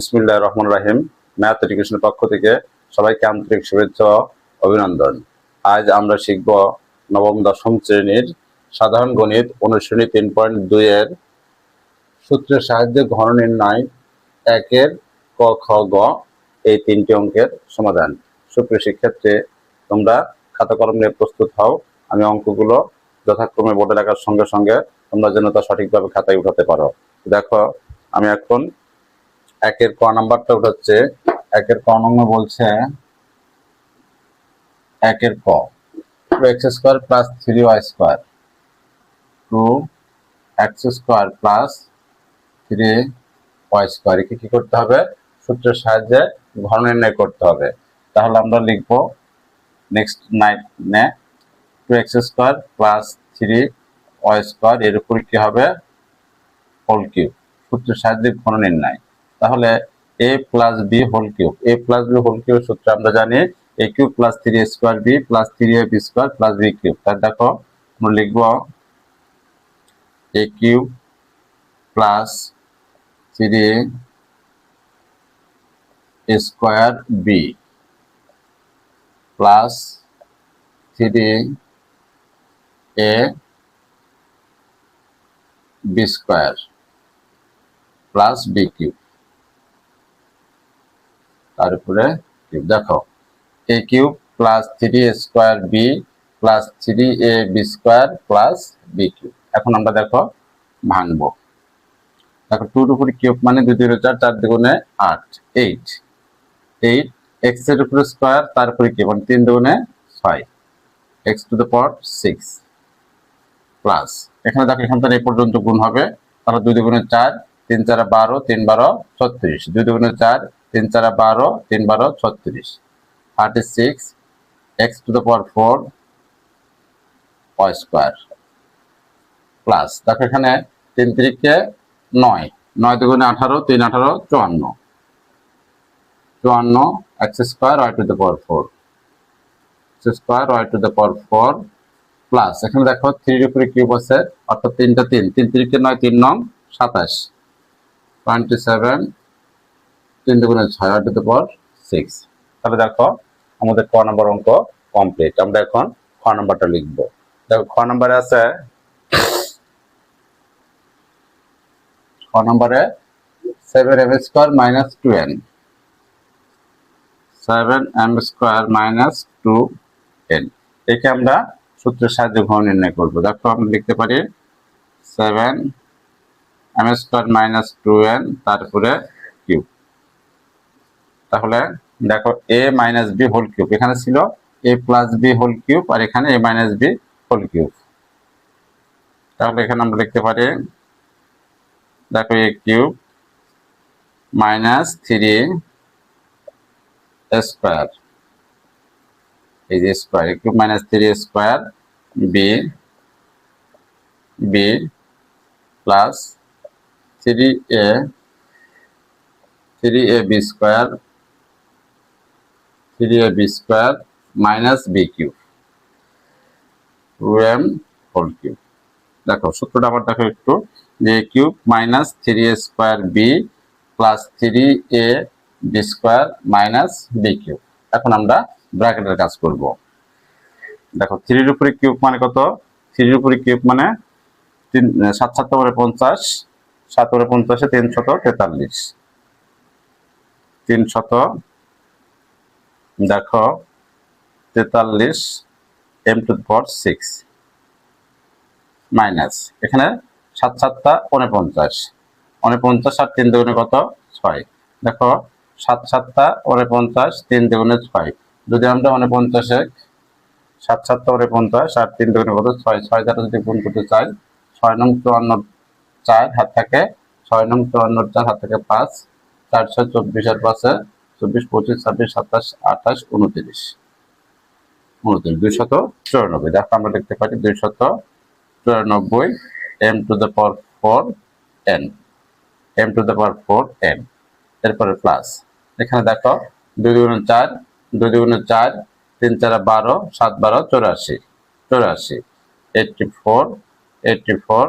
বিসমুল্লাহ রহমান রাহিম। ম্যাথ এডুকেশনের পক্ষ থেকে সবাইকে আন্তরিক শুভেচ্ছা অভিনন্দন। আজ আমরা শিখব নবম, দশম শ্রেণির সাধারণ গণিত অনুশ্রেণী তিন পয়েন্ট দুইয়ের সূত্রের সাহায্যে ঘন নির্ণয় একের ক, খ, গ এই তিনটি অঙ্কের সমাধান। সুপ্রিয় শিক্ষার্থী, তোমরা খাতা কলম নিয়ে প্রস্তুত হও। আমি অঙ্কগুলো যথাক্রমে বোর্ডে রাখার সঙ্গে সঙ্গে তোমরা যেন তা সঠিকভাবে খাতায় উঠাতে পারো। দেখো, আমি এখন একের ক নাম্বারটা উঠাচ্ছে, একের ক নম্বর বলছে একের ক। Two x square plus three y square two x square plus three y square একে কি করতে হবে? সূত্রের সাহায্যে ঘন নির্ণয় করতে হবে। তাহলে আমরা লিখব নেক্সট নাইট নে two x square plus three y square এর উপর কি হবে? হোল কিউব সূত্রের সাহায্যে ঘন নির্ণয়। তাহলে A plus B whole cube A plus B whole cube সূত্র আমরা জানি A cube plus three square B plus three A B square plus B cube তার দেখো, আমরা লিখব A cube plus three square B plus three A B square plus B cube তারপরে cube দেখো। A cube plus three square B plus three A B square plus B cube এখন আমরা দেখো, ভাঙবো। দেখো টুর উপরে কিউব মানে দুই দুই, চার চার দুগুণে আট এইট এইট এক্সের উপরে স্কোয়ার তারপরে কি মানে তিন দুগুণে ছয়। X to the power six plus এখানে দেখো, এখান থেকে এই পর্যন্ত গুণ হবে। তাহলে দুই দুগুণে চার, তিন, চারা বারো, তিন, বারো, ছত্রিশ। দুই দুগুণে চার তিন চারা বারো, তিন বারো, ছত্রিশ। Thirty six x to the power four square plus দেখো এখানে তিন তিরিখে নয়। নয় দুগুণে আঠারো, তিন আঠারো, চুয়ান্ন। চুয়ান্ন x square y to the power four x square y to the power four plus এখানে দেখো থ্রির উপরে কিউব আছে, অর্থাৎ তিনটা তিন। তিন তিরিখে নয়, তিন নং, সাতাশ। টোয়েন্টি সেভেন তিন দুগুণে ছয় ওয়াই টু পাওয়ার সিক্স তাহলে দেখো, আমাদের ক নম্বর অঙ্ক কমপ্লিট আমরা এখন খ নম্বরটা লিখব। দেখো, খ নম্বরে আছে, খ নম্বরে seven M square minus two N seven M square minus two N একে আমরা সূত্রের সাহায্যে ঘন নির্ণয় করব। দেখো, আমরা লিখতে পারি seven M square minus two N তারপরে তাহলে দেখো A minus B whole cube এখানে ছিল A plus B whole cube আর এখানে A minus B whole cube তাহলে এখানে আমরা লিখতে পারি, দেখো A cube minus three square এই যে square A cube minus three square B B plus three A three A B square three A B square minus B cube. Two M whole cube. দেখো, সূত্রটা আবার দেখো একটু। যে cube minus three A square B plus three A B square minus B cube. এখন আমরা ব্র্যাকেটের কাজ করব। দেখো, থ্রির উপরে কিউব মানে কত? থ্রির উপরে কিউব মানে তিন, সাত সাত করে পঞ্চাশ, সাত করে পঞ্চাশে তিন শত তেতাল্লিশ। তিন শত দেখো, তেতাল্লিশ M two four six minus এখানে সাত সাতটা উনপঞ্চাশ। উনপঞ্চাশ আর তিন দুগুণে কত? ছয়। দেখো, সাত সাতটা উনপঞ্চাশ, তিন দুগুণে ছয়। যদি আমরা উনপঞ্চাশে সাত সাতটা উনপঞ্চাশ আর তিন দুগুণে কত? ছয়। ছয় দ্বারা যদি গুণ করতে চাই, ছয় নং চুয়ান্ন চার হাত থাকে, ছয় নং চুয়ান্ন চার হাত থেকে পাঁচ চার ছয় চব্বিশ আর পাঁচে চব্বিশ, পঁচিশ, ছাব্বিশ, সাতাশ, আঠাশ, উনত্রিশ। উনত্রিশ, দুইশত চুরানব্বই। দেখো আমরা দেখতে পারি দুইশত চুরানব্বই M to the power four N M to the power four N এরপরে প্লাস এখানে দেখো দুই দুগুণ চার, দুই দুগুণ চার, তিন চার বারো, সাত বারো, চৌরাশি চৌরাশি। এইটটি ফোর এইটটি ফোর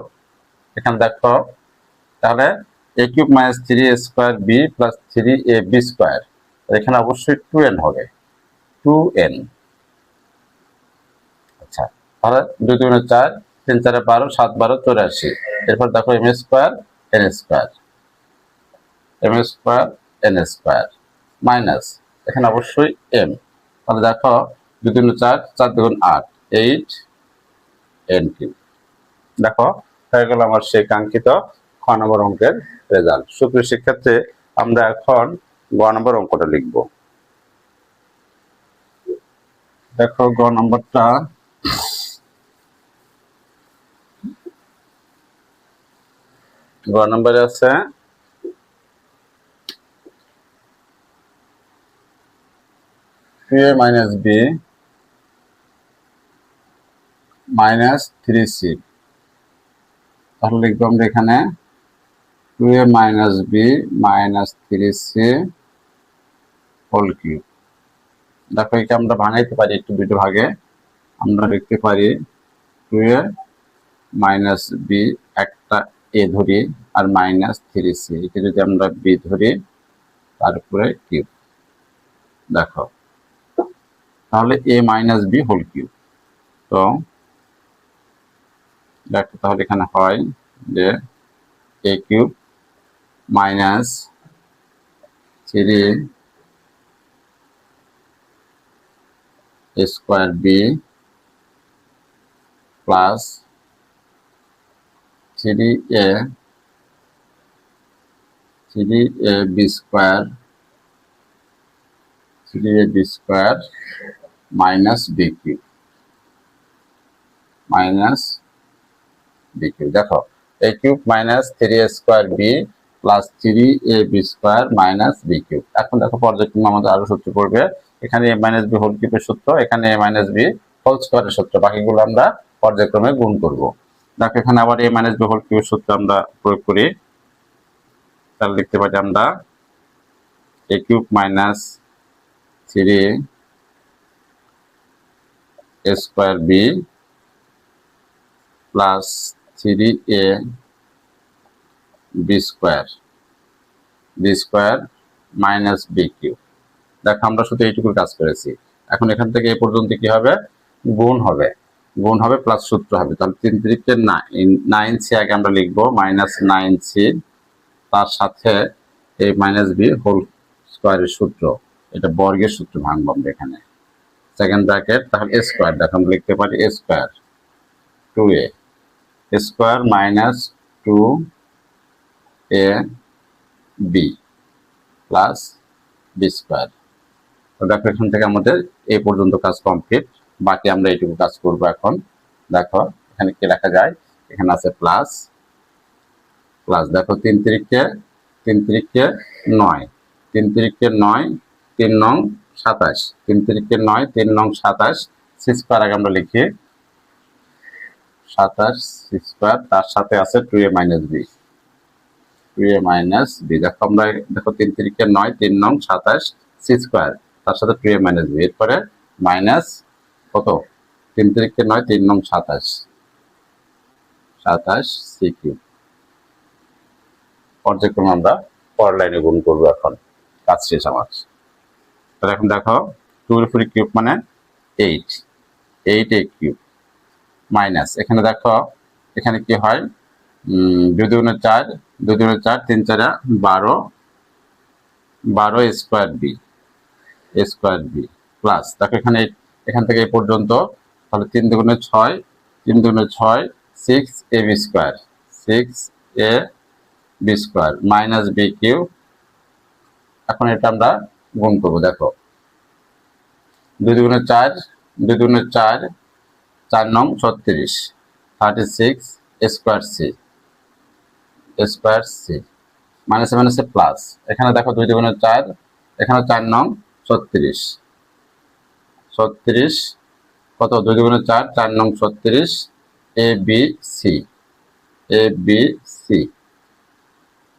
এখানে দেখো তাহলে A cube minus three A square B plus three A B square এখানে অবশ্যই টু এন হবে। টু এন আচ্ছা তাহলে দুই দুগুণে চার, তিন চারে বারো, সাত বারো, চৌরাশি। এরপর দেখো M square N square M square N square minus এখানে অবশ্যই এম তাহলে দেখো, দুই দুগুণে চার চার দুগুণ আট এইট এন কিউব দেখো, হয়ে গেল আমার সেই কাঙ্ক্ষিত খ নম্বর অঙ্কের রেজাল্ট সুপ্রিয় শিক্ষার্থী, আমরা এখন গ নম্বর অঙ্কটা লিখব। দেখো গ নম্বরটা। গ নম্বরে আছে minus B minus three C. তাহলে লিখব আমরা এখানে two A minus B minus three C whole cube দেখো, একে আমরা ভাঙাইতে পারি একটু দুটো ভাগে। আমরা লিখতে পারি টু এ মাইনাস বি একটা এ ধরি আর মাইনাস থ্রি সি। একে যদি আমরা বি ধরি, তারপরে কিউব। দেখো, তাহলে A minus B whole cube. তো, দেখো তাহলে এখানে হয় যে A cube minus three square B plus three A three A B square, three A B square minus B cube, minus B cube. দেখো, A cube minus three A square B plus three A B square minus B cube. এখন দেখো পর্যায়ক্রমে আমাদের আরও সূত্র পড়বে। এখানে এ minus B whole কিউবের সূত্র, এখানে এ মাইনাস বি হোল স্কোয়ারের সূত্র। বাকিগুলো আমরা পর্যায়ক্রমে গুণ করব। দেখো, এখানে আবার এ মাইনাস বি হোল কিউবের সূত্র আমরা প্রয়োগ করি। তাহলে লিখতে পারি আমরা A cube minus three A square B plus three A B square B square minus B cube দেখো, আমরা শুধু এইটুকুর কাজ করেছি। এখন এখান থেকে এ পর্যন্ত কি হবে? গুণ হবে। গুণ হবে প্লাস সূত্র হবে। তাহলে তিন তিরিখে নাইন সি আগে আমরা লিখব মাইনাস নাইন সি তার সাথে এই মাইনাস বি হোল স্কোয়ারের সূত্র। এটা বর্গের সূত্র ভাঙবো আমরা এখানে। সেকেন্ড ব্র্যাকেট তাহলে স্কোয়ার দেখো আমরা লিখতে পারি square two A square minus two A B plus B square দেখো থেকে আমাদের এই পর্যন্ত কাজ কমপ্লিট বাকি আমরা এইটুকু কাজ করব এখন। দেখো, এখানে কি লেখা যায়? এখানে আছে প্লাস প্লাস দেখো, তিন তিরিখে তিন তিরিখে নয়। তিন তিরিখে নয়, তিন নং সাতাশ। তিন তিরিখে নয়, তিন নং সাতাশ সি স্কোয়ার আগে আমরা লিখি। সাতাশ সি স্কোয়ার তার সাথে আছে two A minus B two A minus B দেখো, আমরা, দেখো, তিন তিরিখে নয়, তিন নং সাতাশ সি স্কোয়ার তার সাথে টু এ মাইনাস বি এরপরে মাইনাস কত? তিন তিরিখে নয়, তিন নং সাতাশ। সাতাশ সি কিউব পর্যায়ক্রমে আমরা পরের লাইনে গুণ করব এখন। কাজ শেষ আমার। তাহলে এখন দেখো টু এর উপরে কিউব মানে eight eight A cube minus এখানে দেখো, এখানে কি হয়? দুই দুগুণে চার, দুই দুগুণে চার, তিন চারা বারো বারো square B square B plus দেখো এখানে, এখান থেকে এই পর্যন্ত, তাহলে তিন দুগুণে ছয়, তিন দুগুণে ছয় six A B square six A B square minus B cube. এখন এটা আমরা গুণ করব, দেখো। দুই দুগুণে চার, দুই দুগুণে চার চার নং ছত্রিশ। Thirty six square C square C মাইনাসে মাইনাসে প্লাস এখানে দেখো দুই দুগুণে চার, এখানে চার নং ছত্রিশ। ছত্রিশ, কত? দুই দুগুণে চার চার নং ছত্রিশ, A, B, C. A, B, C.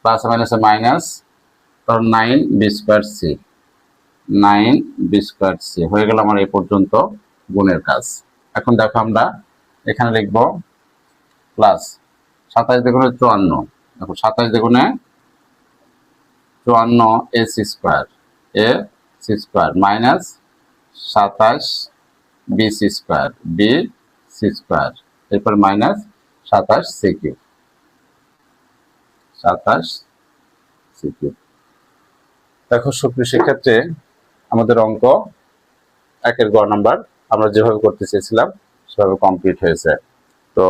Plus মাইনাসে মাইনাস, তারপর nine B square C. Nine B square C. হয়ে গেল আমার এই পর্যন্ত গুণের কাজ। এখন দেখো আমরা এখানে লিখব প্লাস সাতাশ দেখুনে চুয়ান্ন। দেখো সাতাশ দেখুনে চুয়ান্ন A C square. A C square minus সাতাশ B C square B C square, এরপর মাইনাস সাতাশ সি কিউব। সাতাশ সি কিউব। দেখো সুপ্রিয় শিক্ষার্থী, আমাদের অঙ্ক একের গ নাম্বার আমরা যেভাবে করতে চেয়েছিলাম, সেভাবে কমপ্লিট হয়েছে। তো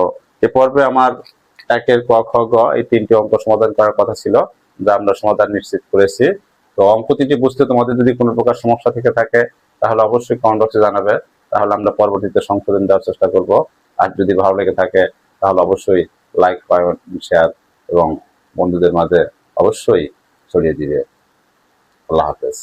এ পর্বে আমার একের ক, খ, গ এই তিনটি অঙ্ক সমাধান করার কথা ছিল, যা আমরা সমাধান নিশ্চিত করেছি। তো অঙ্ক তিনটি বুঝতে তোমাদের যদি কোনো প্রকার সমস্যা থেকে থাকে, তাহলে অবশ্যই কমেন্ট বক্সে জানাবে। তাহলে আমরা পরবর্তীতে সংশোধন দেওয়ার চেষ্টা করব। আর যদি ভালো লেগে থাকে, তাহলে অবশ্যই লাইক কমেন্ট শেয়ার এবং বন্ধুদের মাঝে অবশ্যই ছড়িয়ে দিবে। আল্লাহ হাফেজ।